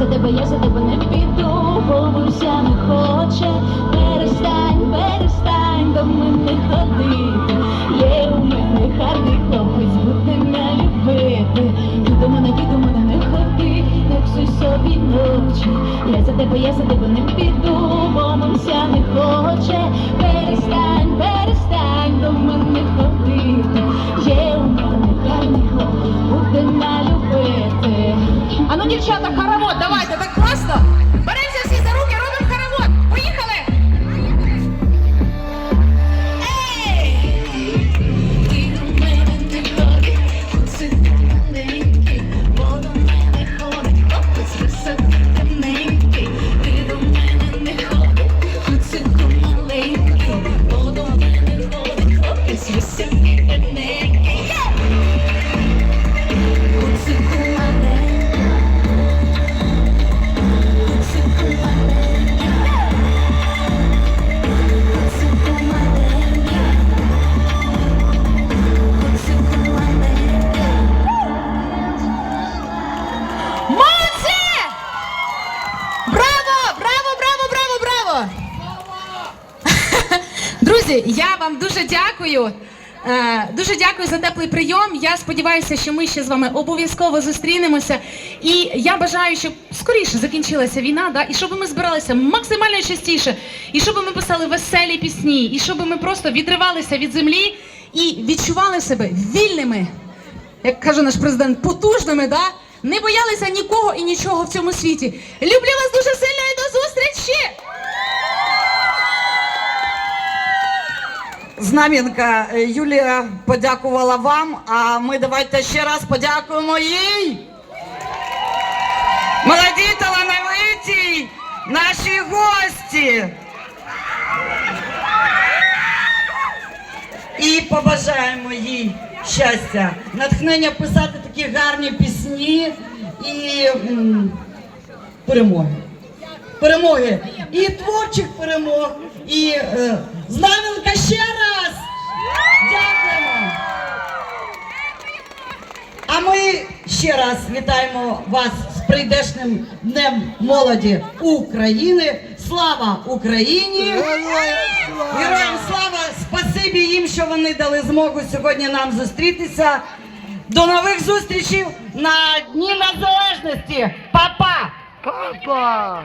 за тебе, я за тебе не піду, бабуся не хоче. Перестань, перестань до мене ходити. Є у мене гарний хлопець, буде мене любити. Ти до мене, ти до мене не ходи, не псуй собі ночі. Я за тебе, я за тебе не піду, бабуся не хоче. Перестань, перестань дівчата, хоровод, давайте, так класно. Друзі, я вам дуже дякую. Е, Дуже дякую за теплий прийом. Я сподіваюся, що ми ще з вами обов'язково зустрінемося. І я бажаю, щоб скоріше закінчилася війна, да? і щоб ми збиралися максимально частіше, і щоб ми писали веселі пісні, і щоб ми просто відривалися від землі і відчували себе вільними як каже наш президент, потужними, да? не боялися нікого і нічого в цьому світі. Люблю вас дуже сильно Знам'янка, е, Юлія подякувала вам, а ми давайте ще раз подякуємо їй. Молоді талановиті, наші гості. І побажаємо їй щастя, натхнення писати такі гарні пісні і м, перемоги. Перемоги і творчих перемог, і е, знам'янка ще ще раз вітаємо вас з прийдешним днем молоді України. Слава Україні! Героям слава! Спасибі їм, що вони дали змогу сьогодні нам зустрітися. До нових зустрічей на Дні Незалежності! Па-па! Папа!